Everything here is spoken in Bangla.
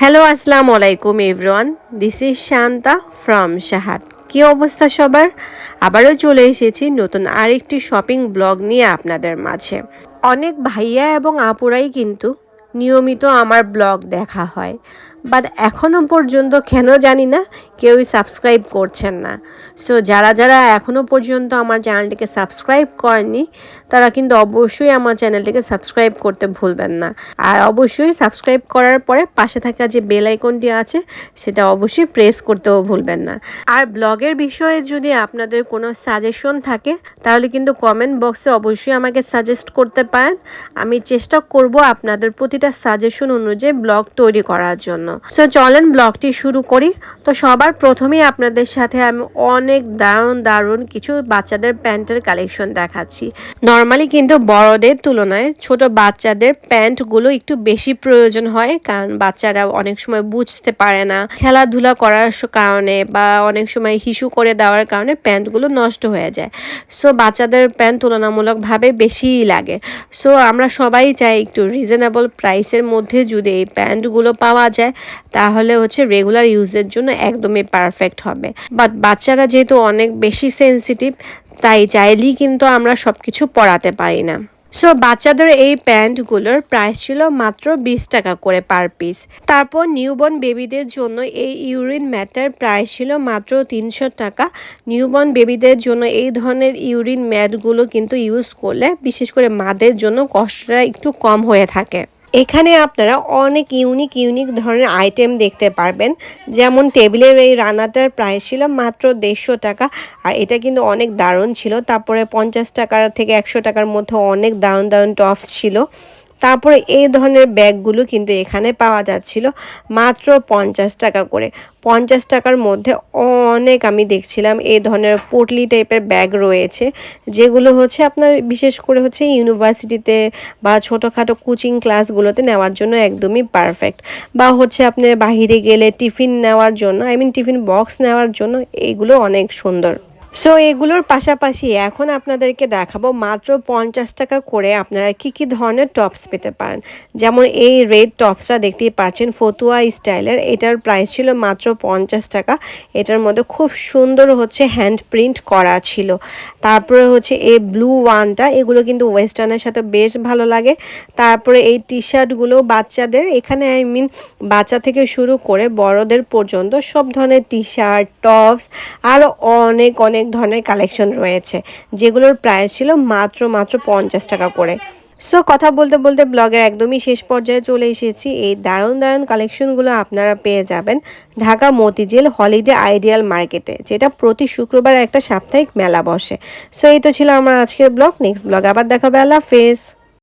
হ্যালো আসসালামু আলাইকুম everyone this is Shanta from Shahad কি অবস্থা সবার? আবারও চলে এসেছি নতুন আরেকটি শপিং ব্লগ নিয়ে আপনাদের মাঝে। অনেক ভাইয়া এবং আপুরাই কিন্তু নিয়মিত আমার ব্লগ দেখা হয়। বাট এখনও পর্যন্ত কেন জানি না, কেউই সাবস্ক্রাইব করছেন না। সো যারা যারা এখনও পর্যন্ত আমার চ্যানেলটিকে সাবস্ক্রাইব করেনি তারা কিন্তু অবশ্যই আমার চ্যানেলটিকে সাবস্ক্রাইব করতে ভুলবেন না। আর অবশ্যই সাবস্ক্রাইব করার পরে পাশে থাকা যে বেল আইকনটি আছে, সেটা অবশ্যই প্রেস করতেও ভুলবেন না। আর ব্লগের বিষয়ে যদি আপনাদের কোনো সাজেশন থাকে, তাহলে কিন্তু কমেন্ট বক্সে অবশ্যই আমাকে সাজেস্ট করতে পারেন। আমি চেষ্টা করব আপনাদের প্রতিটা সাজেশন অনুযায়ী ব্লগ তৈরি করার জন্য। সো চলেন ব্লগটি শুরু করি। তো সবার প্রথমেই আপনাদের সাথে আমি অনেক দারুণ দারুণ কিছু বাচ্চাদের প্যান্টের কালেকশন দেখাচ্ছি। নর্মালি কিন্তু বড়দের তুলনায় ছোট বাচ্চাদের প্যান্টগুলো একটু বেশি প্রয়োজন হয়, কারণ বাচ্চারা অনেক সময় বুঝতে পারে না। খেলাধুলা করার কারণে বা অনেক সময় হিসু করে দেওয়ার কারণে প্যান্টগুলো নষ্ট হয়ে যায়। সো বাচ্চাদের প্যান্ট তুলনামূলকভাবে বেশিই লাগে। সো আমরা সবাই চাই একটু রিজনেবল প্রাইসের মধ্যে যদি এই প্যান্টগুলো পাওয়া যায় তাহলে হচ্ছে রেগুলার ইউজের জন্য একদমই পারফেক্ট হবে। বাট বাচ্চারা যেহেতু অনেক বেশি সেনসিটিভ তাই চাইলেই কিন্তু আমরা সব কিছু পরাতে পারি না। সো বাচ্চাদের এই প্যান্টগুলোর প্রাইস ছিল মাত্র বিশ টাকা করে পার পিস তারপর নিউবর্ন বেবিদের জন্য এই ইউরিন ম্যাটের প্রাইস ছিল মাত্র তিনশো টাকা। নিউবর্ন বেবিদের জন্য এই ধরনের ইউরিন ম্যাটগুলো কিন্তু ইউজ করলে, বিশেষ করে মাদের জন্য কষ্টটা একটু কম হয়ে থাকে। এখানে আপনারা অনেক ইউনিক ইউনিক ধরনের আইটেম দেখতে পারবেন। যেমন টেবিলের এই রান্নাটার প্রাইস ছিল মাত্র দেড়শো টাকা। আর এটা কিন্তু অনেক দারুণ ছিল। তারপরে পঞ্চাশ টাকার থেকে একশো টাকার মধ্যে অনেক দারুণ দারুণ টফ ছিল। তারপরে এই ধরনের ব্যাগগুলো কিন্তু এখানে পাওয়া যাচ্ছিল মাত্র পঞ্চাশ টাকা করে। পঞ্চাশ টাকার মধ্যে অনেক আমি দেখছিলাম এই ধরনের পোটলি টাইপের ব্যাগ রয়েছে, যেগুলো হচ্ছে আপনার বিশেষ করে হচ্ছে ইউনিভার্সিটিতে বা ছোটোখাটো কোচিং ক্লাসগুলোতে নেওয়ার জন্য একদমই পারফেক্ট। বা হচ্ছে আপনি বাহিরে গেলে টিফিন নেওয়ার জন্য, আই মিন টিফিন বক্স নেওয়ার জন্য এগুলো অনেক সুন্দর। সো এগুলোর পাশাপাশি এখন আপনাদেরকে দেখাবো মাত্র পঞ্চাশ টাকা করে আপনারা কি কি ধরনের টপস পেতে পারেন। যেমন এই রেড টপসটা দেখতেই পাচ্ছেন, ফতুয়া স্টাইলের এটার প্রাইস ছিল মাত্র পঞ্চাশ টাকা। এটার মধ্যে খুব সুন্দর হচ্ছে হ্যান্ড প্রিন্ট করা ছিল। তারপরে হচ্ছে এই ব্লু ওয়ানটা এগুলো কিন্তু ওয়েস্টার্নের সাথে বেশ ভালো লাগে। তারপরে এই টি শার্টগুলো বাচ্চাদের, এখানে আই মিন বাচ্চা থেকে শুরু করে বড়দের পর্যন্ত সব ধরনের টি শার্ট টপস আরও অনেক অনেক ধরনের কালেকশন রয়েছে, যেগুলোর প্রাইস ছিল মাত্র মাত্র পঞ্চাশ টাকা করে। সো কথা বলতে বলতে ব্লগের একদমই শেষ পর্যায়ে চলে এসেছি। এই দারুণ দারুণ কালেকশনগুলো আপনারা পেয়ে যাবেন ঢাকা মতিঝিল হলিডে আইডিয়াল মার্কেটে যেটা প্রতি শুক্রবার একটা সাপ্তাহিক মেলা বসে। সো এই তো ছিল আমার আজকের ব্লগ নেক্সট ব্লগ আবার দেখাবে। আল্লাহ হাফেজ।